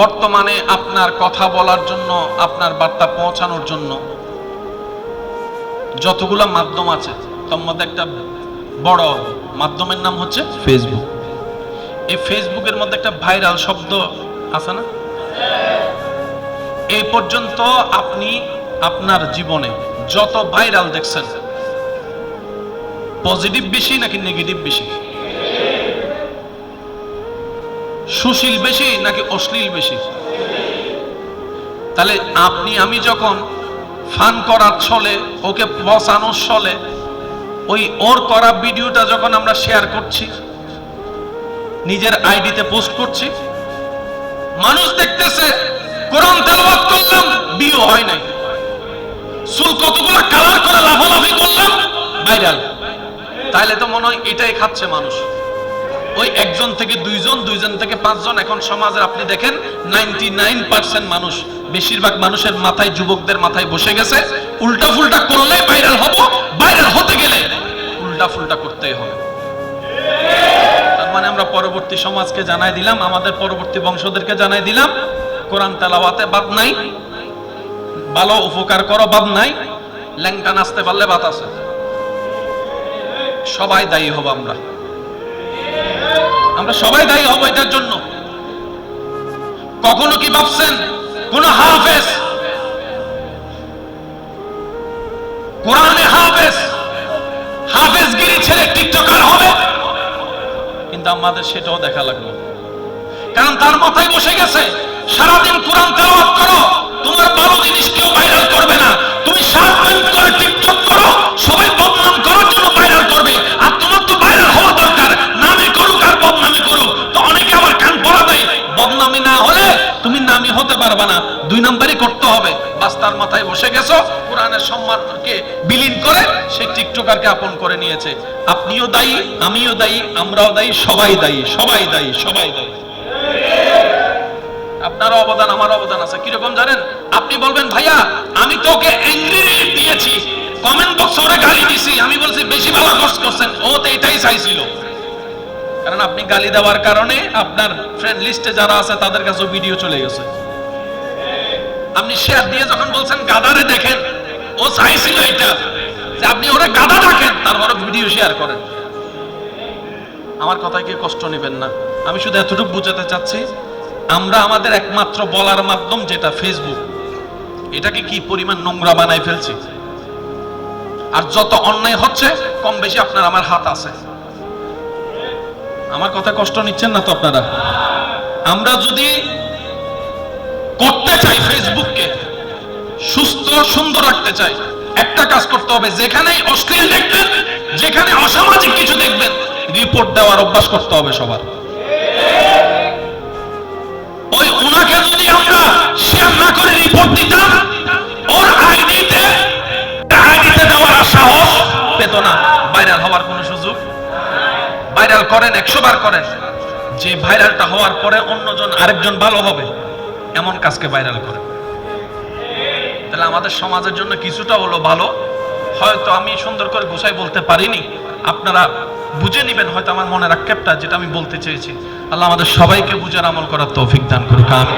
বর্তমানে আপনার কথা বলার জন্য, আপনার বার্তা পৌঁছানোর জন্য যতগুলো মাধ্যম আছে, তার মধ্যে একটা বড় মাধ্যমের নাম হচ্ছে ফেসবুক এই ফেসবুকের মধ্যে একটা ভাইরাল শব্দ আছে না? এই পর্যন্ত আপনি আপনার জীবনে যত ভাইরাল দেখছেন পজিটিভ বেশি নাকি নেগেটিভ বেশি? সুশীল বেশি নাকি অশ্লীল বেশি? তাহলে আপনি, আমি যখন ফান করার ছলে, ওকে বসানোর ছলে, ওই ওর করা ভিডিওটা যখন আমরা শেয়ার করছি, নিজের আইডিতে পোস্ট করছি, মানুষ দেখতেছে, কোরআন তেলাওয়াত করলাম, বিয়ে হয় নাই। চুল কতগুলো কালার করে লাফালাফি করলাম ভাইরাল তাইলে তো মনে হয় এটাই খাচ্ছে মানুষ। ওই একজন থেকে দুইজন দুইজন থেকে পাঁচজন। এখন সমাজের আপনি দেখেন নাইনটি নাইন পার্সেন্ট মানুষ, বেশিরভাগ মানুষের মাথায়, যুবকদের মাথায় বসে গেছে। উল্টা ফুলটা করলে ভাইরাল হব ভাইরাল হতে গেলে উল্টা ফুলটা করতেই হবে। তার মানে আমরা পরবর্তী সমাজকে জানাই দিলাম, আমাদের পরবর্তী বংশদেরকে জানাই দিলাম, কোরআন তেলাওয়াতে বাদ নাই। ভালো উপকার করো, বাদ নাই। ল্যাংটা নাচতে পারলে বাদ আছে। সবাই দায়ী হব আমরা। আমরা সবাই দায়ী হব এটার জন্য। কখনো কি ভাবছেন? কোন হাফেজ? কোরআনে হাফেজ? ছেড়ে টিকটকার হবে? কিন্তু আমাদের সেটাও দেখা লাগল। কারণ তার মাথায় বসে গেছে, সারাদিন কোরআন হতে পারবে না। দুই নম্বরই করতে হবে। বাস তার মাথায় বসে গেছো, কোরআনের সম্মানকে বিলীন করে সেই টিকটকারকে আপন করে নিয়েছে। আপনিও দায়ী, আমিও দায়ী, আমরাও দায়ী, সবাই দায়ী সবাই দায়ী সবাই দায়ী। আপনার অবদান আমার অবদান আছে। কীরকম জানেন? আপনি বলবেন, ভাইয়া, আমি তোকে অ্যাংরি দিয়েছি। কমেন্ট বক্সে ওরা গালি দিছি। আমি বলছি, বেশি ভালো কোর্স করছেন। ও তো এটাই চাইছিল। কারণ আপনি গালি দেওয়ার কারণে আপনার ফ্রেন্ড লিস্টে যারা আছে, তাদের কাছে ভিডিও চলে গেছে। আপনি শেয়ার দিয়ে যখন বলছেন গাদারে দেখেন, ও চাইছিল এটা যে আপনি ওরা গাদা ডাকেন তারপরে ভিডিও শেয়ার করেন। আমার কথায় কি কষ্ট নেবেন না? আমি শুধু এতটুকু বুঝাতে চাচ্ছি, আমরা আমাদের একমাত্র বলার মাধ্যম যেটা ফেসবুক এটাকে কি পরিমাণ নোংরা বানাই ফেলছি? আর যত অন্যায় হচ্ছে, কম বেশি আপনার আমার হাত আছে। আমার কথা কষ্ট নিচ্ছেন না তো আপনারা? আমরা যদি করতে চাই ফেসবুককে সুস্থ সুন্দর রাখতে চাই। একটা কাজ করতে হবে, যেখানেই অশ্লীল দেখবেন, যেখানে অসামাজিক কিছু দেখবেন রিপোর্ট দেওয়ার অভ্যাস করতে হবে সবার। ওই উনাকে যদি আমরা শেয়ার না করে রিপোর্ট দিতাম, ওর আইডিতে আইডিতে দেওয়ার সাহস পেত না। ভাইরাল হওয়ার কোনো সুযোগ? ভাইরাল করেন, একশো বার করেন। যে ভাইরালটা হওয়ার পরে অন্যজন আরেকজন ভালো হবে। এমন কাজকে ভাইরাল করে। তাহলে আমাদের সমাজের জন্য কিছুটা হলো ভালো। হয়তো আমি সুন্দর করে গুছাই বলতে পারিনি। আপনারা বুঝে নিবেন হয়তো আমার মনের আক্ষেপটা যেটা আমি বলতে চেয়েছি। আল্লাহ আমাদের সবাইকে বুঝার আমল করার তৌফিক দান করুক আমি